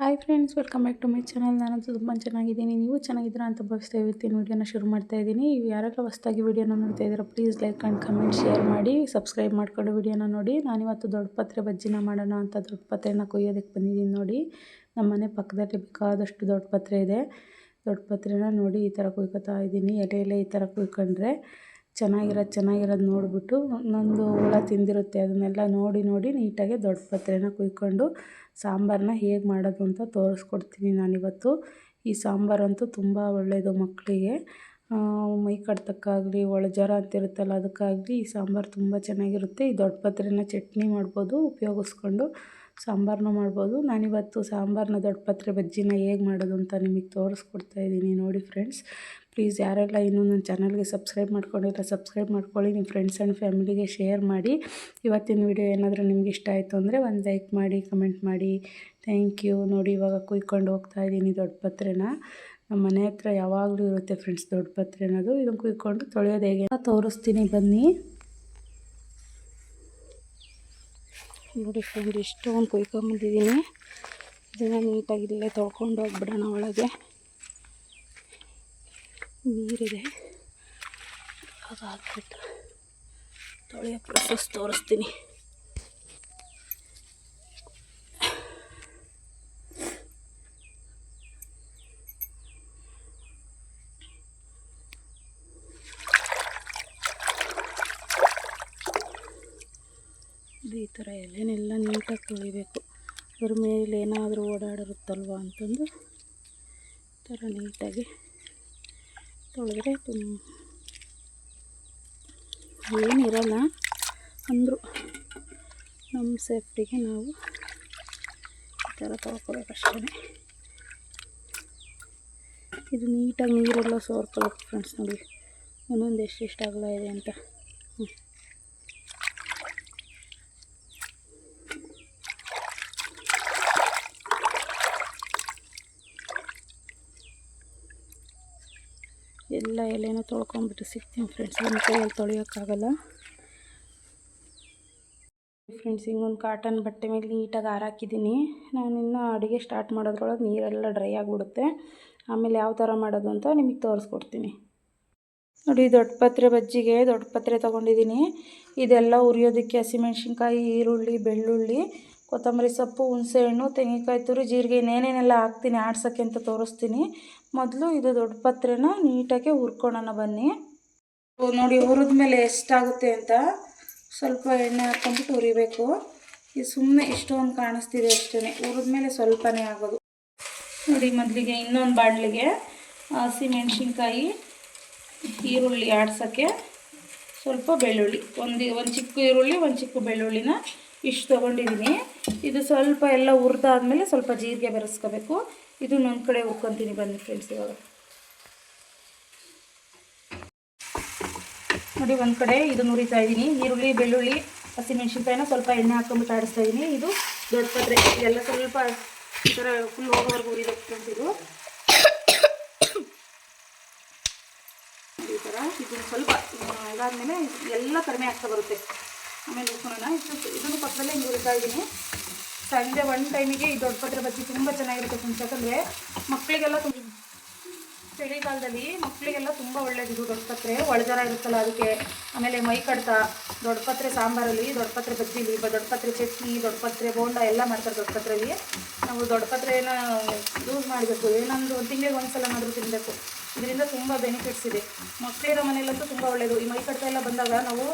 Hi friends welcome back to my channel ನಾನಂತೂ ತುಂಬ ಚೆನ್ನಾಗಿದ್ದೀನಿ. ನೀವು ಚೆನ್ನಾಗಿದ್ದೀರಾ ಅಂತ ಭಾವಿಸ್ತಾ ಇವತ್ತಿನ ವೀಡಿಯೋನ ಶುರು ಮಾಡ್ತಾ ಇದ್ದೀನಿ. ಯಾರಾದರೂ ಹೊಸದಾಗಿ ವೀಡಿಯೋನ ನೋಡ್ತಾ ಇದ್ದೀರಾ please like and comment share ಮಾಡಿ. ಸಬ್ಸ್ಕ್ರೈಬ್ ಮಾಡ್ಕೊಂಡು ವೀಡಿಯೋನ ನೋಡಿ. ನಾನಿವತ್ತು ದೊಡ್ಡ ಪತ್ರೆ ಬಜ್ಜಿನ ಮಾಡೋಣ ಅಂತ ದೊಡ್ಡ ಪತ್ರೆನ ಕೊಯ್ಯೋದಕ್ಕೆ ಬಂದಿದ್ದೀನಿ ನೋಡಿ. ನಮ್ಮ ಮನೆ ಪಕ್ಕದಲ್ಲಿ ಬೇಕಾದಷ್ಟು ದೊಡ್ಡ ಪತ್ರೆ ಇದೆ. ದೊಡ್ಡ ಪತ್ರೆನ ನೋಡಿ ಈ ಥರ ಕುಯ್ಕೋತಾ ಇದ್ದೀನಿ. ಎಲೆ ಎಲೆ ಈ ಥರ ಕುಯ್ಕೊಂಡ್ರೆ ಚೆನ್ನಾಗಿರೋದು ಚೆನ್ನಾಗಿರೋದು ನೋಡಿಬಿಟ್ಟು ಒಂದೊಂದು ಹುಳ ತಿಂದಿರುತ್ತೆ. ಅದನ್ನೆಲ್ಲ ನೋಡಿ ನೋಡಿ ನೀಟಾಗಿ ದೊಡ್ಡ ಪತ್ರೆನ ಕುಯ್ಕೊಂಡು ಸಾಂಬಾರನ್ನ ಹೇಗೆ ಮಾಡೋದು ಅಂತ ತೋರಿಸ್ಕೊಡ್ತೀನಿ ನಾನಿವತ್ತು. ಈ ಸಾಂಬಾರಂತೂ ತುಂಬ ಒಳ್ಳೆಯದು ಮಕ್ಕಳಿಗೆ. ಮೈ ಕಡ್ತಕ್ಕಾಗಲಿ ಜ್ವರ ಅಂತಿರುತ್ತಲ್ಲ ಅದಕ್ಕಾಗಲಿ ಈ ಸಾಂಬಾರು ತುಂಬ ಚೆನ್ನಾಗಿರುತ್ತೆ. ಈ ದೊಡ್ಡ ಪತ್ರೆನ ಚಟ್ನಿ ಮಾಡ್ಬೋದು, ಉಪಯೋಗಿಸ್ಕೊಂಡು ಸಾಂಬಾರನ್ನ ಮಾಡ್ಬೋದು. ನಾನಿವತ್ತು ಸಾಂಬಾರನ್ನ ದೊಡ್ಡ ಪತ್ರೆ ಬಜ್ಜಿನ ಹೇಗೆ ಮಾಡೋದು ಅಂತ ನಿಮಗೆ ತೋರಿಸ್ಕೊಡ್ತಾ ಇದ್ದೀನಿ ನೋಡಿ ಫ್ರೆಂಡ್ಸ್. ಪ್ಲೀಸ್ ಯಾರೆಲ್ಲ ಇನ್ನೂ ನನ್ನ ಚಾನಲ್ಗೆ ಸಬ್ಸ್ಕ್ರೈಬ್ ಮಾಡ್ಕೊಂಡಿಲ್ಲ ಸಬ್ಸ್ಕ್ರೈಬ್ ಮಾಡ್ಕೊಳ್ಳಿ ನಿಮ್ಮ ಫ್ರೆಂಡ್ಸ್ ಆ್ಯಂಡ್ ಫ್ಯಾಮಿಲಿಗೆ ಶೇರ್ ಮಾಡಿ. ಇವತ್ತಿನ ವಿಡಿಯೋ ಏನಾದರೂ ನಿಮ್ಗೆ ಇಷ್ಟ ಆಯಿತು ಅಂದರೆ ಒಂದು ಲೈಕ್ ಮಾಡಿ ಕಮೆಂಟ್ ಮಾಡಿ. ಥ್ಯಾಂಕ್ ಯು ನೋಡಿ, ಇವಾಗ ಕುಯ್ಕೊಂಡು ಹೋಗ್ತಾ ಇದ್ದೀನಿ ದೊಡ್ಡ ಪತ್ರೆನ. ನಮ್ಮ ಮನೆ ಹತ್ರ ಯಾವಾಗಲೂ ಇರುತ್ತೆ ಫ್ರೆಂಡ್ಸ್ ದೊಡ್ಡ ಪತ್ರೆ ಅನ್ನೋದು. ಇದನ್ನು ಕುಯ್ಕೊಂಡು ತೊಳೆಯೋದು ಹೇಗೆ ತೋರಿಸ್ತೀನಿ. ಬನ್ನಿ. ನೋಡಿ ಫ್ರೆಂಡ್ ಎಷ್ಟೊಂದು ಕುಯ್ಕೊಂಬಂದಿದ್ದೀನಿ ಇದನ್ನು ನೀಟಾಗಿ ಇಲ್ಲೇ ತೊಳ್ಕೊಂಡು ಹೋಗ್ಬಿಡೋಣ ಒಳಗೆ. ನೀರಿದೆ. ಅದು ಹಾಕ್ಬಿಟ್ಟು ತೊಳೆಯೋ ಪ್ರೊಸೆಸ್ ತೋರಿಸ್ತೀನಿ. ಈ ಥರ ಎಲೆನೆಲ್ಲ ನೀಟಾಗಿ ತೊಳಿಬೇಕು. ಅದ್ರ ಮೇಲೆ ಏನಾದರೂ ಓಡಾಡಿರುತ್ತಲ್ವ ಅಂತಂದು ಥರ ನೀಟಾಗಿ ತೊಳೆದ್ರೆ ತುಂಬ ಏನಿರಲ್ಲ ಅಂದರು ನಮ್ಮ ಸೇಫ್ಟಿಗೆ ನಾವು ಈ ಥರ ತೊಳ್ಕೊಬೇಕಷ್ಟೇ ಇದು ನೀಟಾಗಿ ನೀರೆಲ್ಲ ಸೋರ್ಕೊಳ್ಳೋಕೆ ಫ್ರೆಂಡ್ಸ್ ನೋಡಿ, ಒಂದೊಂದು ಇಷ್ಟ ಆಗಲ್ಲ ಇದೆ ಅಂತ. ಹ್ಞೂ ಎಲ್ಲ ಎಲೆನೂ ತೊಳ್ಕೊಂಬಿಟ್ಟು ಸಿಗ್ತೀನಿ ಫ್ರೆಂಡ್ಸ್ ಒಂದು ಕೈಯಲ್ಲಿ ತೊಳೆಯೋಕ್ಕಾಗಲ್ಲ. ಫ್ರೆಂಡ್ಸ್ ಹಿಂಗೊಂದು ಕಾಟನ್ ಬಟ್ಟೆ ಮೇಲೆ ನೀಟಾಗಿ ಹಾರಾಕಿದ್ದೀನಿ ನಾನು ಇನ್ನೂ ಅಡುಗೆ ಸ್ಟಾರ್ಟ್ ಮಾಡೋದ್ರೊಳಗೆ ನೀರೆಲ್ಲ ಡ್ರೈ ಆಗಿಬಿಡುತ್ತೆ. ಆಮೇಲೆ ಯಾವ ಥರ ಮಾಡೋದು ಅಂತ ನಿಮಗೆ ತೋರಿಸ್ಕೊಡ್ತೀನಿ. ನೋಡಿ, ದೊಡ್ಡ ಪತ್ರೆ ಬಜ್ಜಿಗೆ ದೊಡ್ಡ ಪತ್ರೆ ತೊಗೊಂಡಿದ್ದೀನಿ. ಇದೆಲ್ಲ ಉರಿಯೋದಕ್ಕೆ ಹಸಿಮೆಣ್ಸಿನ್ಕಾಯಿ ಈರುಳ್ಳಿ, ಬೆಳ್ಳುಳ್ಳಿ ಕೊತ್ತಂಬರಿ ಸೊಪ್ಪು ಹುಣಸೆಹಣ್ಣು ತೆಂಗಿನಕಾಯಿ ತುರಿ, ಜೀರಿಗೆ ಇನ್ನೇನೇನೆಲ್ಲ ಹಾಕ್ತೀನಿ ಆಡ್ಸೋಕ್ಕೆ ಅಂತ ತೋರಿಸ್ತೀನಿ. ಮೊದಲು ಇದು ದೊಡ್ಡ ಪತ್ರೆನ ನೀಟಾಗಿ ಹುರ್ಕೊಳ್ಳೋಣ ಬನ್ನಿ. ನೋಡಿ, ಹುರಿದ ಮೇಲೆ ಎಷ್ಟಾಗುತ್ತೆ ಅಂತ ಸ್ವಲ್ಪ ಎಣ್ಣೆ ಹಾಕ್ಕೊಂಬಿಟ್ಟು ಹುರಿಬೇಕು. ಇದು ಸುಮ್ಮನೆ ಇಷ್ಟೊಂದು ಕಾಣಿಸ್ತಿದೆ ಅಷ್ಟೇ ಹುರಿದ ಮೇಲೆ ಸ್ವಲ್ಪನೇ ಆಗೋದು. ನೋಡಿ, ಮೊದಲಿಗೆ ಇನ್ನೊಂದು ಬಾಣಲಿಗೆ ಹಸಿ ಮೆಣಸಿನ್ಕಾಯಿ, ಈರುಳ್ಳಿ ಆಡ್ಸೋಕ್ಕೆ ಸ್ವಲ್ಪ ಬೆಳ್ಳುಳ್ಳಿ. ಒಂದು ಒಂದು ಚಿಕ್ಕ ಈರುಳ್ಳಿ, ಒಂದು ಚಿಕ್ಕ ಬೆಳ್ಳುಳ್ಳಿನ ಇಷ್ಟು ತೊಗೊಂಡಿದ್ದೀನಿ. ಇದು ಸ್ವಲ್ಪ ಎಲ್ಲ ಹುರಿದಾದ್ಮೇಲೆ ಸ್ವಲ್ಪ ಜೀರಿಗೆ ಬೆರೆಸ್ಕೋಬೇಕು. ಇದು ಒಂದು ಕಡೆ ಹುರ್ಕೊತೀನಿ ಬನ್ನಿ ಫ್ರೆಂಡ್ಸ್ ಇವಾಗ. ನೋಡಿ, ಒಂದು ಕಡೆ ಇದು ಹುರಿತಾ ಇದ್ದೀನಿ ಈರುಳ್ಳಿ, ಬೆಳ್ಳುಳ್ಳಿ, ಹಸಿಮೆಣ್ಸಿನ್ಕಾಯಿನ ಸ್ವಲ್ಪ ಎಣ್ಣೆ ಹಾಕ್ಕೊಂಬಿಟ್ಟು ಆಡಿಸ್ತಾ ಇದ್ದೀನಿ ಇದು ದೊಡ್ಡ ಪದ್ರೆ ಇದೆಲ್ಲ ಸ್ವಲ್ಪ ಈ ಥರ ಫುಲ್ ಹೋಗೋವರೆಗೂ ಹುರಿಬೇಕು ಈ ಥರ ಇದನ್ನು ಸ್ವಲ್ಪ ಇದಾದಮೇಲೆ ಎಲ್ಲ ಕಡಿಮೆ ಆಗ್ತಾ ಬರುತ್ತೆ. ಆಮೇಲೆ ಉಪ್ಪುನೋಣ ಇಷ್ಟು ಇದನ್ನು ಪಕ್ಕದಲ್ಲೇ ಹಿಂಗೆ ಹುರಿತಾ ಇದ್ದೀನಿ ಸಂಜೆ ಒನ್ ಟೈಮಿಗೆ ಈ ದೊಡ್ಡ ಪತ್ರೆ ಬಜ್ಜಿ ತುಂಬ ಚೆನ್ನಾಗಿರುತ್ತೆ ಫ್ರೆಂಡ್ಸ್ ಯಾಕಂದರೆ ಮಕ್ಕಳಿಗೆಲ್ಲ ತುಂಬ ಚಳಿಗಾಲದಲ್ಲಿ ಮಕ್ಕಳಿಗೆಲ್ಲ ತುಂಬ ಒಳ್ಳೇದಿದು ದೊಡ್ಡ ಪತ್ರೆ. ಒಳಜರ ಇರುತ್ತಲ್ಲ ಅದಕ್ಕೆ. ಆಮೇಲೆ ಮೈ ಕಡ್ತ, ದೊಡ್ಡ ಪತ್ರೆ ಸಾಂಬಾರಲ್ಲಿ, ದೊಡ್ಡ ಪತ್ರೆ ಬಜ್ಜಿಲಿ ದೊಡ್ಡ ಪತ್ರೆ ಚಟ್ನಿ, ದೊಡ್ಡ ಪತ್ರೆ ಬೋಂಡ ಎಲ್ಲ ಮಾಡ್ತಾರೆ ದೊಡ್ಡ ಪತ್ರೆಯಲ್ಲಿ ನಾವು ದೊಡ್ಡ ಪತ್ರೆನ ಯೂಸ್ ಮಾಡಬೇಕು. ಏನಂದ್ರೆ ಒಂದು ತಿಂಗಳಿಗೆ ಒಂದು ಸಲ ಮಾಡಿದ್ರು ತಿನ್ನಬೇಕು ಇದರಿಂದ ತುಂಬ ಬೆನಿಫಿಟ್ಸ್ ಇದೆ. ಮಕ್ಕಳಿರೋ ಮನೆಯಲ್ಲಂತೂ ತುಂಬ ಒಳ್ಳೆಯದು ಈ ಮೈ ಕಡ್ತ ಎಲ್ಲ ಬಂದಾಗ ನಾವು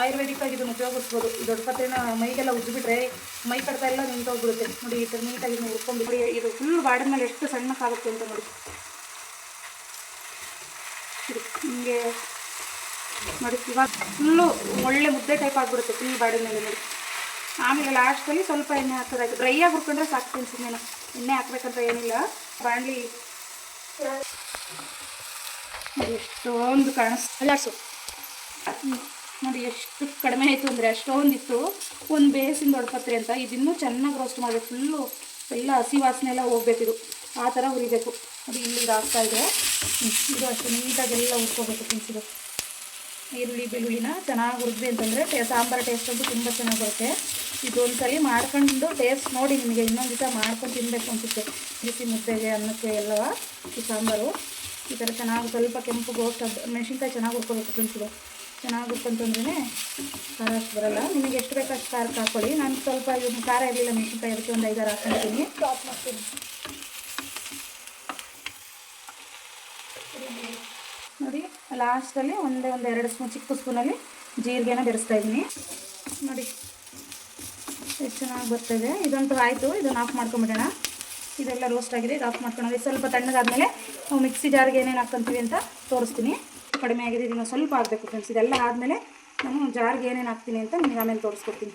ಆಯುರ್ವೇದಿಕ್ಕಾಗಿ ಇದನ್ನು ಉಪಯೋಗಿಸ್ಬೋದು. ಈ ದೊಡ್ಡ ಪತ್ರೆನ ಮೈಗೆಲ್ಲ ಉಜ್ಜಿಬಿಟ್ರೆ ಮೈ ಕಡ್ತ ಎಲ್ಲ ನಿಂತೋಗ್ಬಿಡುತ್ತೆ. ನೋಡಿ, ಈ ಥರ ನೀಟಾಗಿ ಇದನ್ನು ಹುರ್ಕೊಂಡು ಇದು ಫುಲ್ ಬಾಡಿದ ಮೇಲೆ ಎಷ್ಟು ಸಣ್ಣಕ್ಕಾಗುತ್ತೆ ಅಂತ ನೋಡಿ. ಹಿಂಗೆ ನೋಡಿ, ಇವಾಗ ಫುಲ್ಲು ಒಳ್ಳೆ ಮುದ್ದೆ ಟೈಪ್ ಆಗಿಬಿಡುತ್ತೆ ಫುಲ್ ಬಾಡಿದ ಮೇಲೆ ನೋಡಿ. ಆಮೇಲೆ ಲಾಸ್ಟಲ್ಲಿ ಸ್ವಲ್ಪ ಎಣ್ಣೆ ಹಾಕೋದಾಗಿ ಡ್ರೈ ಆಗಿ ಹುರ್ಕೊಂಡ್ರೆ ಸಾಕು ನಾನು ಎಣ್ಣೆ ಹಾಕ್ಬೇಕಂತ ಏನಿಲ್ಲ. ಬಾಣಲಿ. ಎಷ್ಟೊಂದು ಕಾಣಿಸ್ ಅಲ್ಲಾಡ್ಸು ನೋಡಿ, ಎಷ್ಟು ಕಡಿಮೆ ಆಯಿತು ಅಂದರೆ ಅಷ್ಟೊಂದಿತ್ತು. ಒಂದು ಬೇಸಿನ ದೊಡ್ಡ ಪತ್ರೆ ಅಂತ. ಇದಿನ್ನೂ ಚೆನ್ನಾಗಿ ರೋಸ್ಟ್ ಮಾಡಬೇಕು. ಫುಲ್ಲು ಎಲ್ಲ ಹಸಿ ವಾಸನೆ ಎಲ್ಲ ಹೋಗ್ಬೇಕಿದು ಆ ಥರ ಹುರಿಬೇಕು. ಅದು ಇಲ್ಲಿ ಆಗ್ತಾ ಇದೆ. ಇದು ಅಷ್ಟು ನೀಟಾಗಿ ಎಲ್ಲ ಹುರ್ಕೋಬೇಕು ತಿನ್ಸಿದು. ಈರುಳ್ಳಿ, ಬೆಳ್ಳುಳ್ಳಿನ ಚೆನ್ನಾಗಿ ಹುರಿದ್ವಿ ಅಂತಂದರೆ ಟೇ, ಸಾಂಬಾರು ಟೇಸ್ಟ್ ಅಂತೂ ತುಂಬ ಚೆನ್ನಾಗಿ ಬರುತ್ತೆ. ಇದೊಂದು ಸಲ ಮಾಡ್ಕೊಂಡು ಟೇಸ್ಟ್ ನೋಡಿ ನಿಮಗೆ ಇನ್ನೊಂದು ದಿವಸ ಮಾಡ್ಕೊಂಡು ತಿನ್ನಬೇಕು ಅನಿಸುತ್ತೆ. ಬಿಸಿ ಮುದ್ದೆಗೆ, ಅನ್ನಕ್ಕೆ ಎಲ್ಲವ ಈ ಸಾಂಬಾರು. ಈ ಥರ ಚೆನ್ನಾಗಿ ಸ್ವಲ್ಪ ಕೆಂಪು ಗೋಸ್ಟ್ ಮೆಣಸಿನ್ಕಾಯಿ ಚೆನ್ನಾಗಿ ಹುರ್ಕೋಬೇಕು ಫ್ರೆಂಡ್ಸ್ ಇದು ಚೆನ್ನಾಗಿ ಹುರ್ಕೊಂತಂದ್ರೆ ಖಾರ ಅಷ್ಟು ಬರಲ್ಲ. ನಿಮಗೆ ಎಷ್ಟು ಬೇಕು ಅಷ್ಟು ಖಾರಕ್ಕೆ ಹಾಕ್ಕೊಳ್ಳಿ ನಾನು ಸ್ವಲ್ಪ ಇದು ಖಾರ ಇರಲಿಲ್ಲ ಮೆಣಸಿನ್ಕಾಯಿ, ಅದಕ್ಕೆ ಒಂದು ಐದಾರು ಹಾಕ್ಕೊಳ್ತೀನಿ ಸ್ಟಾಪ್ ಮಾಡ್ತೀನಿ ನೋಡಿ, ಲಾಸ್ಟಲ್ಲಿ ಒಂದೇ, ಒಂದು ಎರಡು ಸ್ಪೂನ್ ಚಿಕ್ಕ ಸ್ಪೂನಲ್ಲಿ ಜೀರಿಗೆನ ಬೆರೆಸ್ತಾ ಇದ್ದೀನಿ. ನೋಡಿ ಎಷ್ಟು ಚೆನ್ನಾಗಿ ಬರ್ತಾಯಿದೆ ಇದಂತೂ ಆಯಿತು. ಇದನ್ನು ಆಫ್ ಮಾಡ್ಕೊಂಬಿಡೋಣ ಇದೆಲ್ಲ ರೋಸ್ಟ್ ಆಗಿದೆ. ಇದು ಆಫ್ ಮಾಡ್ಕೊಳೋದು ಸ್ವಲ್ಪ ತಣ್ಣಗಾದ್ಮೇಲೆ ನಾವು ಮಿಕ್ಸಿ ಜಾರ್ಗೆ ಏನೇನು ಹಾಕ್ಕೊಂತೀವಿ ಅಂತ ತೋರಿಸ್ತೀನಿ. ಕಡಿಮೆ ಆಗಿದೆ ಇದನ್ನು ಸ್ವಲ್ಪ ಆಗಬೇಕು ಫ್ರೆಂಡ್ಸ್ ಇದೆಲ್ಲ ಆದಮೇಲೆ ನಾನು ಜಾರ್ಗೆ ಏನೇನು ಹಾಕ್ತೀನಿ ಅಂತ ನಿಮಗೆ ಆಮೇಲೆ ತೋರಿಸ್ಕೊಡ್ತೀನಿ.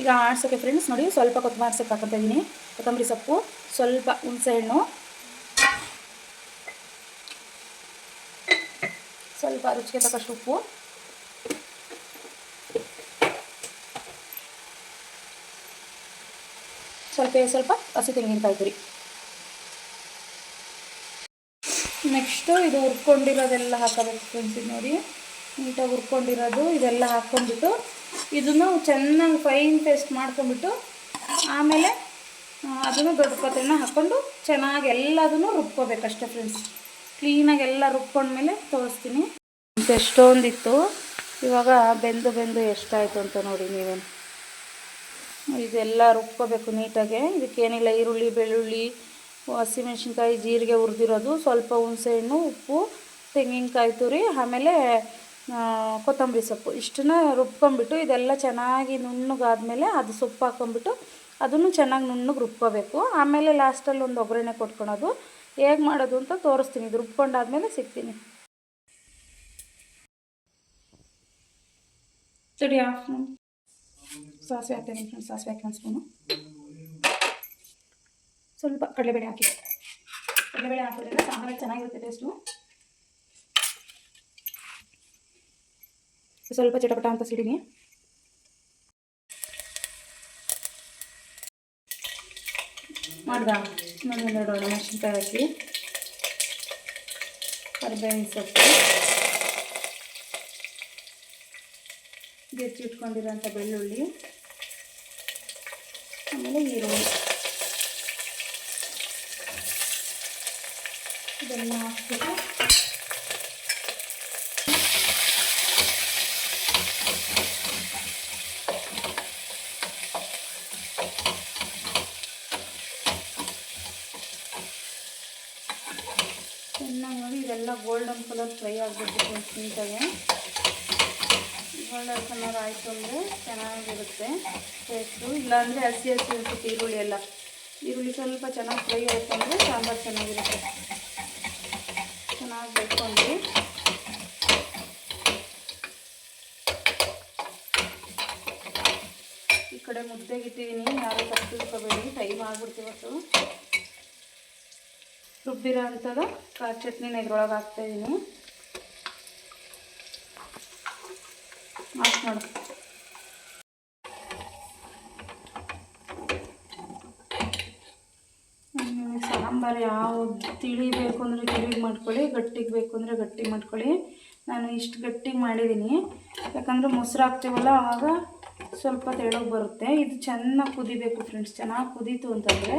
ಈಗ ಆಡ್ಸೋಕ್ಕೆ ಫ್ರೆಂಡ್ಸ್ ನೋಡಿ, ಸ್ವಲ್ಪ ಕೊತ್ತಂಬರಿ ಸೊಪ್ಪು ಇದ್ದೀನಿ ಕೊತ್ತಂಬರಿ ಸೊಪ್ಪು, ಸ್ವಲ್ಪ ಹುಣಸೆಹಣ್ಣು ಸ್ವಲ್ಪ ರುಚಿಗೆ ತಕ್ಕಷ್ಟು ಉಪ್ಪು. ಸ್ವಲ್ಪ ಸ್ವಲ್ಪ ಹಸಿ ತೆಂಗಿನಕಾಯಿ ತುರಿ ನೆಕ್ಸ್ಟು ಇದು ಹುರ್ಕೊಂಡಿರೋದೆಲ್ಲ ಹಾಕೋಬೇಕು ಫ್ರೆಂಡ್ಸ್ ನೋಡಿ. ನೀಟಾಗಿ ಹುರ್ಕೊಂಡಿರೋದು ಇದೆಲ್ಲ ಹಾಕ್ಕೊಂಡ್ಬಿಟ್ಟು ಇದನ್ನು ಚೆನ್ನಾಗಿ ಫೈನ್ ಪೇಸ್ಟ್ ಮಾಡ್ಕೊಂಬಿಟ್ಟು ಆಮೇಲೆ ಅದನ್ನು ದೊಡ್ಡ ಪಾತ್ರೆನ ಹಾಕ್ಕೊಂಡು ಚೆನ್ನಾಗಿ ಎಲ್ಲದನ್ನು ರುಬ್ಕೋಬೇಕಷ್ಟೇ ಫ್ರೆಂಡ್ಸ್ ಕ್ಲೀನಾಗಿ ಎಲ್ಲ ರುಬ್ಕೊಂಡ್ಮೇಲೆ ತೋರಿಸ್ತೀನಿ. ಎಷ್ಟೊಂದಿತ್ತು. ಇವಾಗ ಬೆಂದು ಬೆಂದು ಎಷ್ಟಾಯಿತು ಅಂತ ನೋಡಿ ನೀವೇನು ಇದೆಲ್ಲ ರುಬ್ಕೋಬೇಕು ನೀಟಾಗೆ. ಇದಕ್ಕೇನಿಲ್ಲ ಈರುಳ್ಳಿ, ಬೆಳ್ಳುಳ್ಳಿ ಹಸಿಮೆಣ್ಸಿನ್ಕಾಯಿ ಜೀರಿಗೆ ಹುರಿದಿರೋದು, ಸ್ವಲ್ಪ ಹುಣಸೆಹಣ್ಣು ಉಪ್ಪು, ತೆಂಗಿನಕಾಯಿ ತುರಿ, ಆಮೇಲೆ ಕೊತ್ತಂಬರಿ ಸೊಪ್ಪು. ಇಷ್ಟನ್ನ ರುಬ್ಕೊಂಬಿಟ್ಟು ಇದೆಲ್ಲ ಚೆನ್ನಾಗಿ ನುಣ್ಣಗಾದ್ಮೇಲೆ ಅದು ಸೊಪ್ಪು ಹಾಕ್ಕೊಂಬಿಟ್ಟು ಅದನ್ನು ಚೆನ್ನಾಗಿ ನುಣ್ಣಗೆ ರುಬ್ಕೋಬೇಕು. ಆಮೇಲೆ ಲಾಸ್ಟಲ್ಲಿ ಒಂದು ಒಗ್ಗರಣೆ ಕೊಟ್ಕೊಳೋದು. ಹೇಗೆ ಮಾಡೋದು ಅಂತ ತೋರಿಸ್ತೀನಿ. ಇದು ರುಬ್ಕೊಂಡಾದ್ಮೇಲೆ ಸಿಗ್ತೀನಿ. ಆಫ್ ಸಾಸಿವೆ ಹಾಕ್ತೀನಿ. ಫ್ರೆಂಡ್ಸ್ ಸಾಸಿವೆ ಹಾಕಿ ಸ್ಪೂನು ಸ್ವಲ್ಪ ಕಡಲೆಬೇಳೆ ಹಾಕಿ ಕಡಲೆಬೇಳೆ ಹಾಕಿದ್ರೆ ಸಾಂಬಾರು ಚೆನ್ನಾಗಿರುತ್ತೆ ಟೇಸ್ಟು ಸ್ವಲ್ಪ ಚಟಪಟ ಅಂತ ಸಿಡಿನಿ. ಮಾಡ್ದ? ಇನ್ನೊಂದು ಎರಡು ಮೆಣಸಿನ್ಕಾಯಿ ಹಾಕಿ. ಕರಿಬೇವಿನ ಸೊಪ್ಪು. ಹೆಚ್ಚಿಟ್ಕೊಂಡಿರೋಂಥ ಬೆಳ್ಳುಳ್ಳಿ. ಆಮೇಲೆ ಈರುಳ್ಳಿ. ಇದೆಲ್ಲ ಹಾಕ್ಬಿಟ್ಟು ಚೆನ್ನಾಗಿ ನೋಡಿ ಇದೆಲ್ಲ ಗೋಲ್ಡನ್ ಕಲರ್ ಫ್ರೈ ಆಗಬೇಕು ನೀಟಾಗೆ ಗೋಲ್ಡನ್ ಕಲರ್ ಆಯಿತು ಅಂದರೆ ಚೆನ್ನಾಗಿರುತ್ತೆ ಟೇಸ್ಟು ಇಲ್ಲಾಂದರೆ ಹಸಿ ಹಸಿ ಇರುತ್ತೆ ಈರುಳ್ಳಿ ಎಲ್ಲ. ಈರುಳ್ಳಿ ಸ್ವಲ್ಪ ಚೆನ್ನಾಗಿ ಫ್ರೈ ಆಯಿತು ಅಂದರೆ ಸಾಂಬಾರು ಚೆನ್ನಾಗಿರುತ್ತೆ. ಚೆನ್ನಾಗಿ ಬೇಕೊಂಡ್ರಿ ಈ ಕಡೆ ಮುದ್ದೆಗೆ ಇಟ್ಟಿದ್ದೀನಿ ಯಾರು ತಪ್ಪು ತಿಳ್ಕೊಬೇಡಿ ಟೈಮ್ ಆಗ್ಬಿಡ್ತೀವತ್ತು ರುಬ್ಬಿರೋ ಅಂಥದ್ದು ಖಾರ ಚಟ್ನಿನ ಇದ್ರೊಳಗೆ ಹಾಕ್ತಾಯಿದ್ದೀನಿ ಆಫ್ ಮಾಡು ಸಾಂಬಾರು ಯಾವ ತಿಳಿಬೇಕು ಅಂದರೆ ತಿಳಿಗೆ ಮಾಡ್ಕೊಳ್ಳಿ, ಗಟ್ಟಿಗೆ ಬೇಕು ಅಂದರೆ ಗಟ್ಟಿ ಮಾಡ್ಕೊಳ್ಳಿ. ನಾನು ಇಷ್ಟು ಗಟ್ಟಿಗೆ ಮಾಡಿದ್ದೀನಿ ಯಾಕಂದರೆ ಮೊಸರು ಹಾಕ್ತೀವಲ್ಲ ಆವಾಗ ಸ್ವಲ್ಪ ತೆಳೋಗಿ ಬರುತ್ತೆ. ಇದು ಚೆನ್ನಾಗಿ ಕುದಿಬೇಕು ಫ್ರೆಂಡ್ಸ್ ಚೆನ್ನಾಗಿ ಕುದೀತು ಅಂತಂದರೆ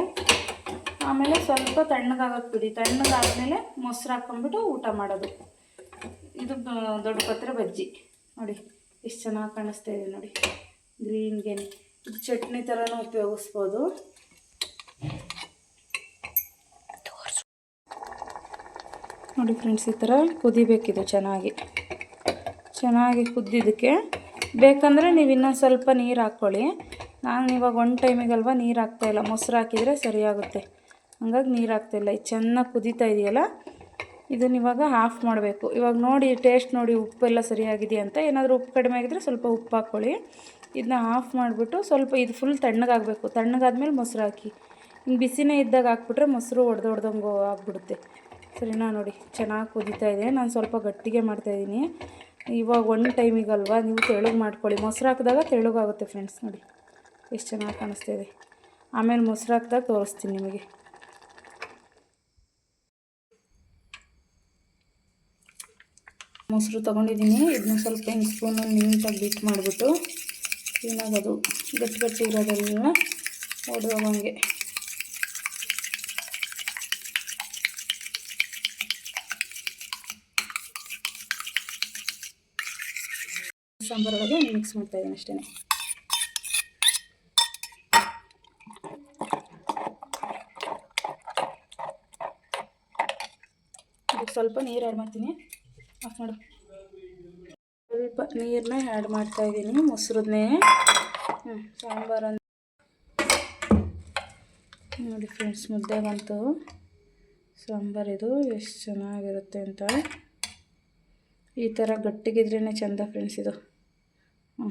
ಆಮೇಲೆ ಸ್ವಲ್ಪ ತಣ್ಣಗಾಗಕ್ಕೆ ಬಿಡಿ. ತಣ್ಣಗಾದಮೇಲೆ ಮೊಸರು ಹಾಕ್ಕೊಂಡ್ಬಿಟ್ಟು ಊಟ ಮಾಡೋದು. ಇದು ದೊಡ್ಡ ಪತ್ರೆ ಬಜ್ಜಿ. ನೋಡಿ, ಎಷ್ಟು ಚೆನ್ನಾಗಿ ಕಾಣಿಸ್ತಾ ಇದೆ ನೋಡಿ. ಗ್ರೀನ್ಗೆ ಇದು ಚಟ್ನಿ ಥರನೂ ಉಪಯೋಗಿಸ್ಬೋದು. ನೋಡಿ ಫ್ರೆಂಡ್ಸ್, ಈ ಥರ ಕುದಿಬೇಕಿದು ಚೆನ್ನಾಗಿ. ಚೆನ್ನಾಗಿ ಕುದ್ದಿದ್ದಕ್ಕೆ. ಬೇಕಂದರೆ ನೀವು ಇನ್ನೊಂದು ಸ್ವಲ್ಪ ನೀರು ಹಾಕ್ಕೊಳ್ಳಿ. ನಾನು ಇವಾಗ ಒನ್ ಟೈಮಿಗಲ್ವ ನೀರು ಹಾಕ್ತಾಯಿಲ್ಲ ಮೊಸರು ಹಾಕಿದರೆ ಸರಿಯಾಗುತ್ತೆ. ಹಂಗಾಗಿ ನೀರು ಹಾಕ್ತಾಯಿಲ್ಲ ಇದು ಚೆನ್ನಾಗಿ ಕುದೀತಾ ಇದೆಯಲ್ಲ, ಇದನ್ನ ಇವಾಗ ಆಫ್ ಮಾಡಬೇಕು. ಇವಾಗ ನೋಡಿ ಟೇಸ್ಟ್ ನೋಡಿ, ಉಪ್ಪೆಲ್ಲ ಸರಿಯಾಗಿದೆ ಅಂತ. ಏನಾದರೂ ಉಪ್ಪು ಕಡಿಮೆ ಆಗಿದ್ರೆ ಸ್ವಲ್ಪ ಉಪ್ಪು ಹಾಕ್ಕೊಳ್ಳಿ. ಇದನ್ನ ಆಫ್ ಮಾಡಿಬಿಟ್ಟು ಸ್ವಲ್ಪ ಇದು ಫುಲ್ ತಣ್ಣಗಾಗಬೇಕು. ತಣ್ಣಗಾದ್ಮೇಲೆ ಮೊಸರು ಹಾಕಿ. ಹಿಂಗೆ ಬಿಸಿನೇ ಇದ್ದಾಗ ಹಾಕ್ಬಿಟ್ರೆ ಮೊಸರು ಒಡೆದು ಆಗಿಬಿಡುತ್ತೆ ಆಗ್ಬಿಡುತ್ತೆ. ಸರಿನಾ ನೋಡಿ, ಚೆನ್ನಾಗಿ ಕುದೀತಾ ಇದೆ. ನಾನು ಸ್ವಲ್ಪ ಗಟ್ಟಿಗೆ ಮಾಡ್ತಾಯಿದ್ದೀನಿ ಇವಾಗ ಒಂದು ಟೈಮಿಗಲ್ವಾ ನೀವು ತೆಳುಗೆ ಮಾಡ್ಕೊಳ್ಳಿ. ಮೊಸರು ಹಾಕಿದಾಗ ತೆಳುಗಾಗುತ್ತೆ ಫ್ರೆಂಡ್ಸ್ ನೋಡಿ. ಎಷ್ಟು ಚೆನ್ನಾಗಿ ಕಾಣಿಸ್ತಾ ಇದೆ. ಆಮೇಲೆ ಮೊಸರು ಹಾಕಿದಾಗ ತೋರಿಸ್ತೀನಿ ನಿಮಗೆ. ಮೊಸರು ತೊಗೊಂಡಿದ್ದೀನಿ. ಇದನ್ನ ಸ್ವಲ್ಪ ಹೆಂಗ್ ಸ್ಪೂನ್ ನೀಟಾಗಿ ಬೀಟ್ ಮಾಡಿಬಿಟ್ಟು, ಏನಾಗೋದು? ಗಟ್ಟಿ ಗಟ್ಟಿ ಇರೋದೆಲ್ಲ ಹೊಡೆದೋಗಂಗೆ ಸಾಂಬಾರೊಳಗೆ ಮಿಕ್ಸ್ ಮಾಡ್ತಾಯಿದ್ದೀನಿ ಅಷ್ಟೇ ಸ್ವಲ್ಪ ನೀರು ಆ್ಯಡ್ ಮಾಡ್ತೀನಿ. ಆಫ್ ಮಾಡು. ಸ್ವಲ್ಪ ನೀರನ್ನ ಆ್ಯಡ್ ಮಾಡ್ತಾ ಇದ್ದೀನಿ ಮೊಸರನ್ನೇ ಹ್ಞೂ ಸಾಂಬಾರು ನೋಡಿ ಫ್ರೆಂಡ್ಸ್ ಮುದ್ದೆ ಬಂತು. ಸಾಂಬಾರಿದು ಎಷ್ಟು ಚೆನ್ನಾಗಿರುತ್ತೆ ಅಂತ. ಈ ಥರ ಗಟ್ಟಿಗಿದ್ರೇ ಚೆಂದ ಫ್ರೆಂಡ್ಸ್ ಇದು. ಹ್ಞೂ